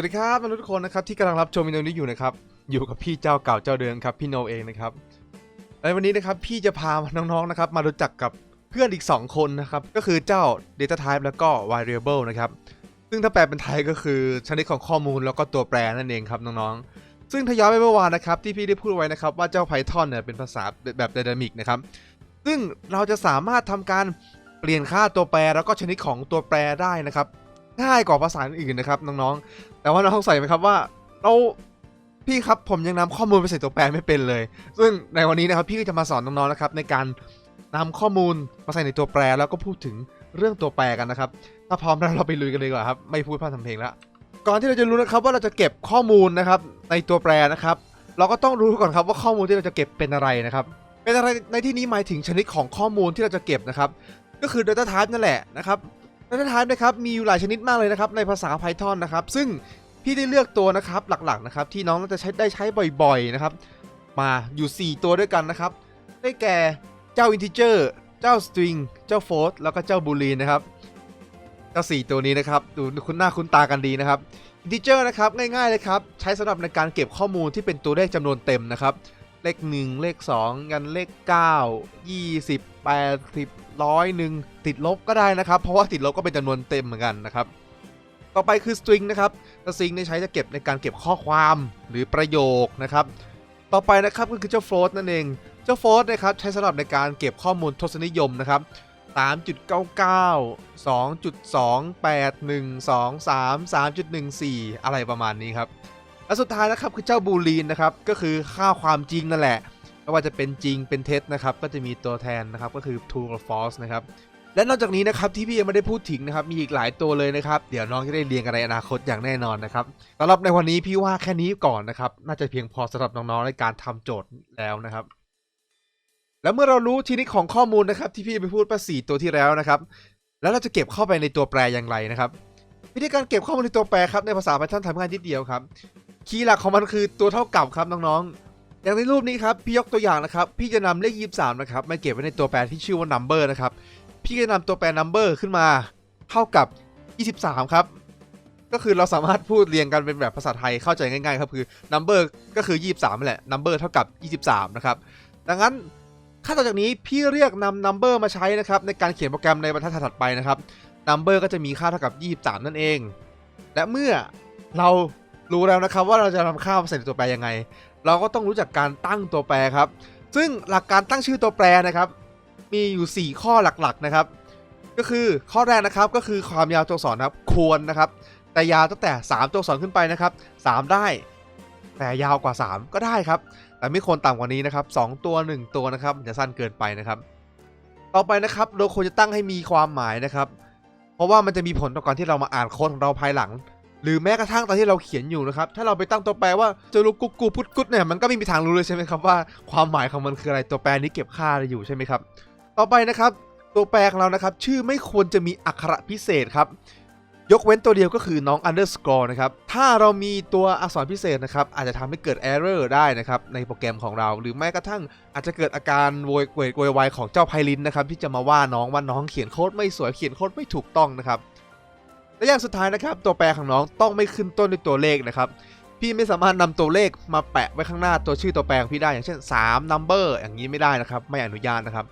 วัสดีครับมนุษย์ทุกคนนะครับที่กำลังรับชมวิดีโอนี้อยู่นะครับอยู่กับพี่เจ้าเก่าเจ้าเดิมครับพี่โนเองนะครับในวันนี้นะครับพี่จะพาน้องๆนะครับมารู้จักกับเพื่อนอีก 2 คนนะครับก็คือเจ้า Data Type แล้วก็ Variable นะครับซึ่งถ้าแปลเป็นไทยก็คือชนิดของข้อมูลแล้วก็ตัวแปรนั่นเองครับน้องๆซึ่งทย้อนไปเมื่อวานนะครับที่พี่ได้พูดไว้นะครับว่าเจ้า Python เนี่ยเป็นภาษาแบบ Dynamic นะครับซึ่งเราจะสามารถทำการเปลี่ยนค่าตัวแปรแล้วก็ชนิดของตัวแปรได้นะครับ ง่ายกว่าภาษาอื่นนะครับน้องๆ แต่ว่าน้องสงสัยไหมครับว่าเราพี่ครับผมยังนำข้อมูลไปใส่ตัวแปรไม่เป็นเลย ซึ่งในวันนี้นะครับพี่ก็จะมาสอนน้องๆนะครับในการนำข้อมูลมาใส่ในตัวแปรแล้วก็พูดถึงเรื่องตัวแปรกันนะครับ ถ้าพร้อมแล้วเราไปลุยกันเลยดีกว่าครับไม่พูดพร่ำทำเพลงแล้วก่อนที่เราจะรู้นะครับว่าเราจะเก็บข้อมูลนะครับในตัวแปรนะครับ เราก็ต้องรู้ก่อนครับว่าข้อมูลที่เราจะเก็บเป็นอะไรนะครับ เป็นอะไรในที่นี้หมายถึงชนิดของข้อมูลที่เราจะเก็บนะครับ ก็คือ Data Type นั่นแหละนะครับ Data Type นะครับมีอยู่หลายชนิดมากเลยนะครับในภาษา Python นะครับ ซึ่งพี่ได้เลือกตัวนะครับหลักๆนะครับที่น้องจะใช้ได้ใช้บ่อยๆนะครับ มาอยู่ 4 ตัวด้วยกันนะครับ ได้แก่เจ้า integer เจ้า string เจ้า float แล้วก็เจ้า boolean นะครับเจ้า 4 ตัวนี้นะครับดูคุ้นหน้าคุ้นตากันดีนะครับ integer นะครับง่ายๆเลยครับใช้สำหรับในการเก็บข้อมูลที่เป็นตัวเลขจำนวนเต็มนะครับเลข 1 เลข2ยันเลข 9 20 80 ร้อยหนึ่งติดลบก็ได้นะครับ เพราะว่าติดลบก็เป็นจำนวนเต็มเหมือนกันนะครับ ต่อไปคือ string นะครับ string ใช้จะเก็บในการเก็บข้อความหรือประโยคนะครับ ต่อไปนะครับก็คือเจ้า float นั่นเอง เจ้า float นะครับใช้สำหรับในการเก็บข้อมูลทศนิยมนะครับ3.99 2.28 123 3.14 อะไรประมาณนี้ครับ และสุดท้ายนะครับคือเจ้าบูลีนนะครับ ก็คือค่าความจริงนั่นแหละ ไม่ว่าจะเป็นจริงเป็นเท็จนะครับ ก็จะมีตัวแทนนะครับก็คือ true กับ false นะครับและนอกจากนี้นะครับที่พี่ยังไม่ได้พูดถึงนะครับมีอีกหลายตัวเลยนะครับเดี๋ยวน้องจะได้เรียนกันในอนาคตอย่างแน่นอนนะครับสำหรับในวันนี้พี่ว่าแค่นี้ก่อนนะครับน่าจะเพียงพอสำหรับน้องๆในการทำโจทย์แล้วนะครับ แล้วเมื่อเรารู้ทีนี้ของข้อมูลนะครับ ที่พี่ไปพูดไปสี่ตัวที่แล้วนะครับ แล้วเราจะเก็บเข้าไปในตัวแปรอย่างไรนะครับวิธีการเก็บข้อมูลในตัวแปรครับในภาษา Python ทำง่ายนิดเดียวครับ คีย์หลักของมันคือตัวเท่ากับครับน้องๆ อย่างในรูปนี้ครับพี่ยกตัวอย่างนะครับ พี่จะนำเลข23นะครับมาเก็บไว้ในตัวแปรที่ชื่อว่า number นะครับ พี่จะนำตัวแปร number ขึ้นมาเท่ากับ 23 ครับ ก็คือเราสามารถพูดเรียงกันเป็นแบบภาษาไทยเข้าใจง่ายๆครับคือ number ก็คือ 23แหละ number เท่ากับ 23 นะครับ ดังนั้นขั้นตอนจากนี้พี่เรียกนำ number มาใช้นะครับในการเขียนโปรแกรมในบรรทัดถัดไปนะครับ number ก็จะมีค่าเท่ากับ 23 นั่นเอง และเมื่อเรารู้แล้วนะครับว่าเราจะนำค่ามาใส่ในตัวแปรยังไงเราก็ต้องรู้จักการตั้งตัวแปรครับ ซึ่งหลักการตั้งชื่อตัวแปรนะครับ มีอยู่ 4 ข้อหลักๆนะครับ ก็คือข้อแรกนะครับก็คือความยาวตัวอักษรครับควรนะครับ แต่ยาวตั้งแต่ 3 ตัวอักษรขึ้นไปนะครับ 3 ได้ แต่ยาวกว่า 3 ก็ได้ครับ แต่ไม่ควรต่ำกว่านี้นะครับ 2 ตัว 1 ตัวนะครับจะสั้นเกินไปนะครับ ต่อไปนะครับเราควรจะตั้งให้มีความหมายนะครับ เพราะว่ามันจะมีผลต่อการที่เรามาอ่านโค้ดของเราภายหลัง หรือแม้กระทั่งตอนที่เราเขียนอยู่นะครับ ถ้าเราไปตั้งตัวแปรว่าจะรู้กุ๊กกูพุดกุ๊ดเนี่ยมันก็ไม่มีทางรู้เลยใช่ไหมครับว่าความหมายของมันคืออะไรตัวแปรนี้เก็บค่าอะไรอยู่ใช่ไหมครับ ต่อไปนะครับ ตัวแปรของเรานะครับ ชื่อไม่ควรจะมีอักขระพิเศษครับ ยกเว้นตัวเดียวก็คือน้อง underscore นะครับ ถ้าเรามีตัวอักษรพิเศษนะครับ อาจจะทำให้เกิด error ได้นะครับในโปรแกรมของเรา หรือแม้กระทั่งอาจจะเกิดอาการโวยโวยโวยวายของเจ้าไพลินนะครับที่จะมาว่าน้องว่าน้องเขียนโค้ดไม่สวยเขียนโค้ดไม่ถูกต้องนะครับ และอย่างสุดท้ายนะครับ ตัวแปรของน้องต้องไม่ขึ้นต้นด้วยตัวเลขนะครับ พี่ไม่สามารถนำตัวเลขมาแปะไว้ข้างหน้าตัวชื่อตัวแปรของพี่ได้อย่างเช่น3 number อย่างนี้ไม่ได้นะครับ ไม่อนุญาตนะครับ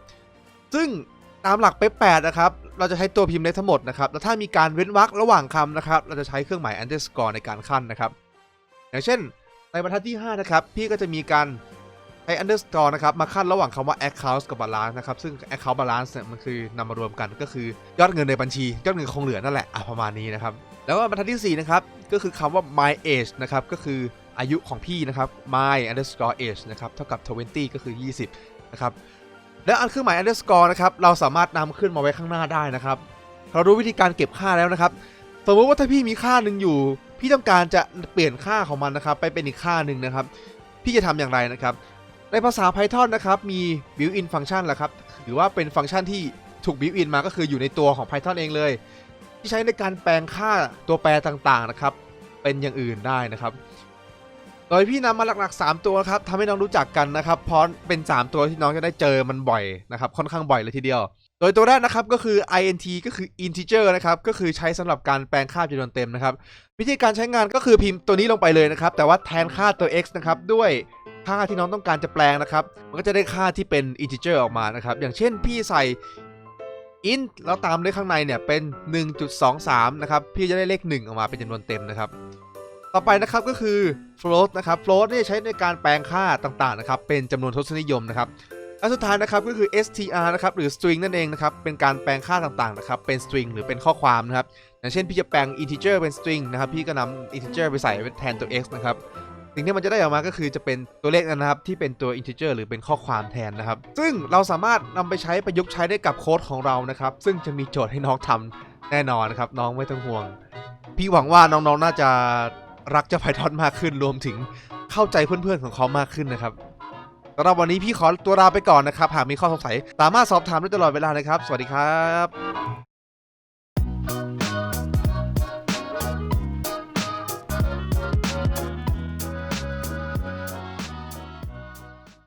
ซึ่งตามหลักเป๊ะแปดนะครับ เราจะใช้ตัวพิมพ์ได้ทั้งหมดนะครับ แล้วถ้ามีการเว้นวรรคระหว่างคำนะครับ เราจะใช้เครื่องหมาย underscore ในการขั้นนะครับ อย่างเช่น ในบรรทัดที่ 5 นะครับ พี่ก็จะมีการ ใช้ underscore นะครับ มาขั้นระหว่างคำว่า account กับ balance นะครับ ซึ่ง account balance เนี่ยมันคือนำมารวมกันก็คือยอดเงินในบัญชี ยอดเงินคงเหลือนั่นแหละอะประมาณนี้นะครับ แล้วก็บรรทัดที่ 4 นะครับ ก็คือคำว่า my age นะครับ ก็คืออายุของพี่นะครับ my underscore age นะครับ เท่ากับ 20 ก็คือ 20 นะครับ แล้วอันเครื่องหมาย underscore นะครับ เราสามารถนำขึ้นมาไว้ข้างหน้าได้นะครับ เรารู้วิธีการเก็บค่าแล้วนะครับ สมมติว่าถ้าพี่มีค่าหนึ่งอยู่ พี่ต้องการจะเปลี่ยนค่าของมันนะครับ ไปเป็นอีกค่าหนึ่งนะครับ พี่จะทำอย่างไรนะครับ ในภาษา Python นะครับมี built-in function แหละครับหรือว่าเป็นฟังก์ชันที่ถูก built-in มาก็คืออยู่ในตัวของ Python เองเลย ที่ใช้ในการแปลงค่าตัวแปรต่างๆนะครับ เป็นอย่างอื่นได้นะครับ โดยพี่นำมาหลักๆ 3 ตัวครับทำให้น้องรู้จักกันนะครับเพราะเป็น 3 ตัวที่น้องจะได้เจอมันบ่อยนะครับ ค่อนข้างบ่อยเลยทีเดียว โดยตัวแรกนะครับก็คือ int ก็คือ integer นะครับก็คือใช้สำหรับการแปลงค่าจำนวนเต็มนะครับวิธีการใช้งานก็คือพิมพ์ตัวนี้ลงไปเลยนะครับแต่ว่าแทนค่าตัว x นะครับด้วยค่าที่น้องต้องการจะแปลงนะครับ มันก็จะได้ค่าที่เป็น integer ออกมานะครับอย่างเช่นพี่ใส่ int แล้วตามด้วยข้างในเนี่ยเป็น 1.23 นะครับพี่จะได้เลข 1 ออกมาเป็นจำนวนเต็มนะครับต่อไปนะครับก็คือ float นะครับ float นี่ใช้ในการแปลงค่าต่างๆนะครับเป็นจำนวนทศนิยมนะครับ และสุดท้ายนะครับก็คือ str นะครับหรือ string นั่นเองนะครับเป็นการแปลงค่าต่างๆนะครับเป็น string หรือเป็นข้อความนะครับอย่างเช่นพี่จะแปลง integer เป็น string นะครับพี่ก็นำ integer ไปใส่แทนตัว x นะครับสิ่งที่มันจะได้ออกมาก็คือจะเป็นตัวเลขนะครับที่เป็นตัว integer หรือเป็นข้อความแทนนะครับ ซึ่งเราสามารถนำไปใช้ประยุกต์ใช้ได้กับโค้ดของเรานะครับ ซึ่งจะมีโจทย์ให้น้องทำแน่นอนนะครับน้องไม่ต้องห่วง พี่หวังว่าน้องๆน่าจะรักเจ้า Python มากขึ้นรวมถึงเข้าใจเพื่อนๆของเขามากขึ้นนะครับ สำหรับวันนี้พี่ขอตัวลาไปก่อนนะครับ หากมีข้อสงสัยสามารถสอบถามได้ตลอดเวลานะครับ สวัสดีครับ